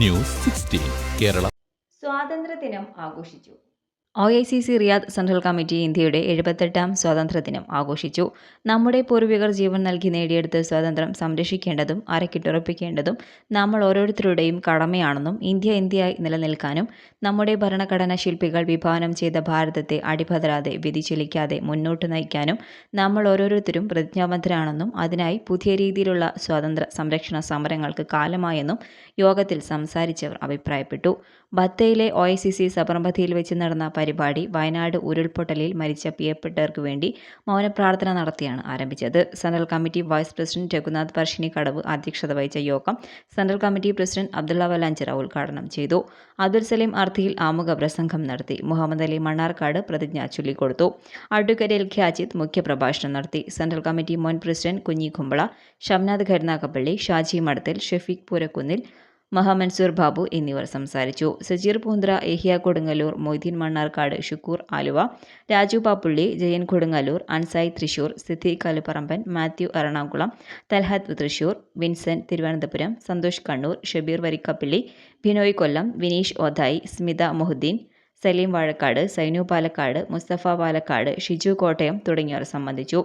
News sixteen Kerala. സ്വാതന്ത്ര്യദിനം ആഘോഷിച്ചു. O I C C Riyadh central committee ഇന്ത്യയുടെ എഴുപത്തെട്ടാം സ്വാതന്ത്ര്യദിനം ആഘോഷിച്ചു. നമ്മുടെ പൂർവികർ ജീവൻ നൽകി നേടിയെടുത്ത സ്വാതന്ത്ര്യം സംരക്ഷിക്കേണ്ടതും അരക്കിട്ടുറപ്പിക്കേണ്ടതും നമ്മൾ ഓരോരുത്തരുടെയും കടമയാണെന്നും ഇന്ത്യ ഇന്ത്യയായി നിലനിൽക്കാനും നമ്മുടെ ഭരണഘടനാ ശില്പികൾ വിഭാവനം ചെയ്ത ഭാരതത്തെ അടിപതരാതെ വ്യതിചലിക്കാതെ മുന്നോട്ട് നയിക്കാനും നമ്മൾ ഓരോരുത്തരും പ്രതിജ്ഞാബദ്ധരാണെന്നും അതിനായി പുതിയ രീതിയിലുള്ള സ്വാതന്ത്ര്യ സംരക്ഷണ സമരങ്ങൾക്ക് കാലമായെന്നും യോഗത്തിൽ സംസാരിച്ചവർ അഭിപ്രായപ്പെട്ടു. ബത്തയിലെ ഒ ഐ സി സി സബർമതിയിൽ വെച്ച് നടന്ന പരിപാടി വയനാട് ഉരുൾപൊട്ടലിൽ മരിച്ച പ്രിയപ്പെട്ടവർക്ക് വേണ്ടി മൗനപ്രാർത്ഥന നടത്തിയാണ് ആരംഭിച്ചത്. Central committee vice president Raghunath Parshini Kadavu അധ്യക്ഷത വഹിച്ച യോഗം central committee president Abdullah Valanchira ഉദ്ഘാടനം ചെയ്തു. അബ്ദുൽ സലീം അർത്തിയിൽ ആമുഖ പ്രസംഗം നടത്തി. മുഹമ്മദ് അലി മണ്ണാർക്കാട് പ്രതിജ്ഞ ചൊല്ലിക്കൊടുത്തു. അഡ്വക്കേറ്റ് എൽ ഖ്യാജിത്ത് മുഖ്യപ്രഭാഷണം നടത്തി. സെൻട്രൽ കമ്മിറ്റി മുൻ പ്രസിഡന്റ് കുഞ്ഞി കുമ്പള ഷംനാഥ് കരുനാഗപ്പള്ളി ഷാജി മടത്തിൽ ഷെഫീഖ് പൂരക്കുന്നിൽ മഹാമൻസൂർ ബാബു എന്നിവർ സംസാരിച്ചു. സജീർ പൂന്ദ്ര ഏഹിയ കൊടുങ്ങല്ലൂർ മൊയ്തീൻ മണ്ണാർക്കാട് ഷുക്കൂർ ആലുവ രാജു പാപ്പുള്ളി ജയൻ കൊടുങ്ങല്ലൂർ അൻസായി തൃശൂർ സിദ്ധി കലുപ്പറമ്പൻ മാത്യു എറണാകുളം തൽഹത്ത് തൃശൂർ വിൻസെന്റ് തിരുവനന്തപുരം സന്തോഷ് കണ്ണൂർ ഷബീർ വരിക്കപ്പള്ളി ബിനോയ് കൊല്ലം വിനീഷ് ഓധായി സ്മിത മൊഹുദ്ദീൻ സലീം വാഴക്കാട് സൈനു പാലക്കാട് മുസ്തഫ പാലക്കാട് ഷിജു കോട്ടയം തുടങ്ങിയവർ സംബന്ധിച്ചു.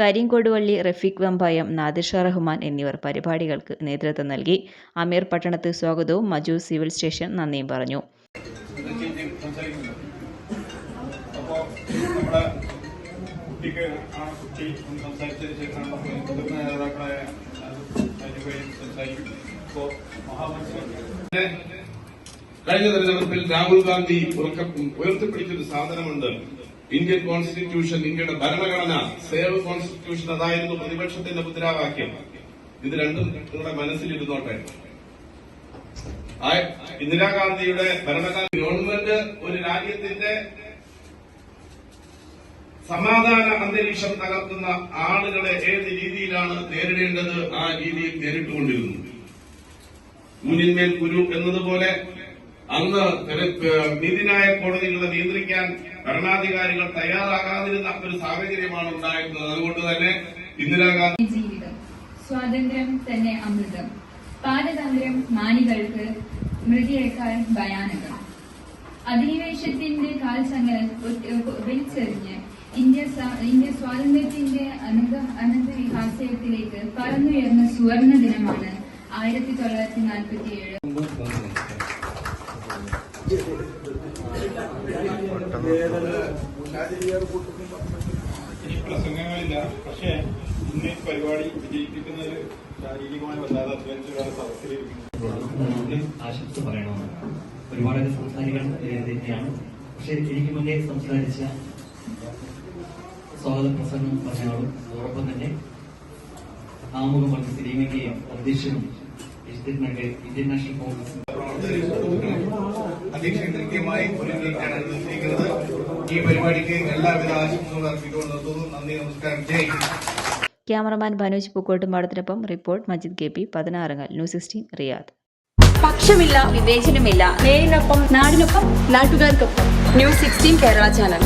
കരിങ്കൊടുവള്ളി കൊടുവള്ളി റഫീഖ് വെമ്പായം നാദിർഷ റഹ്മാൻ എന്നിവർ പരിപാടികൾക്ക് നേതൃത്വം നൽകി. അമീർ പട്ടണത്ത് സ്വാഗതവും മജു സിവിൽ സ്റ്റേഷൻ നന്ദിയും പറഞ്ഞു. കുട്ടിക്ക് ആ കുട്ടി സംസാരിച്ചതിന് ശേഷമാണ് മുതിർന്ന നേതാക്കളായ സംസാരിക്കും. കഴിഞ്ഞ തെരഞ്ഞെടുപ്പിൽ രാഹുൽ ഗാന്ധി ഉയർത്തിപ്പിടിച്ചൊരു സാധനമുണ്ട്. ഇന്ത്യൻ കോൺസ്റ്റിറ്റ്യൂഷൻ ഇന്ത്യയുടെ ഭരണഘടന സേവ് കോൺസ്റ്റിറ്റ്യൂഷൻ അതായിരുന്നു പ്രതിപക്ഷത്തിന്റെ മുദ്രാവാക്യം. ഇത് രണ്ടും നിങ്ങളുടെ മനസ്സിലിരുന്നോട്ടെ. ഇന്ദിരാഗാന്ധിയുടെ ഭരണകാല ഗവൺമെന്റ് ഒരു രാജ്യത്തിന്റെ സമാധാന അന്തരീക്ഷം തകർക്കുന്ന ആളുകളെ ഏത് രീതിയിലാണ് നേരിടേണ്ടത് ആ രീതിയിൽ നേരിട്ടുകൊണ്ടിരുന്നു. മുന്നിന്മേൽ കുരു എന്നതുപോലെ അന്ന് നീതിന്യായ കോടതികളെ നിയന്ത്രിക്കാൻ ഭരണാധികാരികൾ തയ്യാറാകാതിരുന്ന ഒരു സാഹചര്യമാണ് ഉണ്ടായിരുന്നത്. അതുകൊണ്ട് തന്നെ ഇന്ദിരാഗാന്ധി ജീവിതം സ്വാതന്ത്ര്യം തന്നെ അമൃതം. പാരതന്ത്ര്യം മാനികൾക്ക് മൃതിയേക്കാൾ ഭയാനകം. അധിനിവേശത്തിന്റെ കാൽസങ്ങൾ വലിച്ചെറിഞ്ഞ് ഇന്ത്യ ഇന്ത്യ സ്വാതന്ത്ര്യത്തിന്റെ അനന്ത അനന്ത വിഹാസത്തിലേക്ക് പറന്നുയർന്ന സുവർണ ദിനമാണ് ആയിരത്തി തൊള്ളായിരത്തി നാൽപ്പത്തി ഏഴ് പ്രസംഗങ്ങളില്ല പക്ഷേ ഇന്ന് പരിപാടി വിജയിപ്പിക്കുന്നതിൽ ശാരീരികമായി വല്ലാതെ അധ്വാനിച്ച സദസ്സിലിരിക്കുന്നു ആശംസ പറയണമെന്ന്. ഒരുപാടൊക്കെ സംസാരിക്കാൻ ഏഹ്, തന്നെയാണ്. പക്ഷെ എനിക്ക് മുന്നേ സംസാരിച്ച സ്വാഗത പ്രസംഗം പറഞ്ഞാലും അതോടൊപ്പം തന്നെ ആമുഖം പറഞ്ഞ ശ്രീമതിയും അധ്യക്ഷനും ഇന്ത്യൻ ഇന്ത്യൻ നാഷണൽ കോൺഗ്രസ് അധ്യക്ഷൻ കൃത്യമായി ഒരുങ്ങിയിട്ടാണ് നിർത്തിയിരിക്കുന്നത് ഈ പരിപാടിക്ക് എല്ലാവിധ ആശംസകളും അർപ്പിച്ചുകൊണ്ട് നിർത്തുന്നു. നന്ദി നമസ്കാരം. Jai Hind. Cameraman Manoj പൂക്കോട്ടുംപാടത്തിനൊപ്പം report Majid K P Pathinarangal news sixteen Riyadh. പക്ഷമില്ല വിവേചനമില്ല. നേരിനൊപ്പം നാടിനൊപ്പം നാട്ടുകാർക്കൊപ്പം. News sixteen Kerala channel.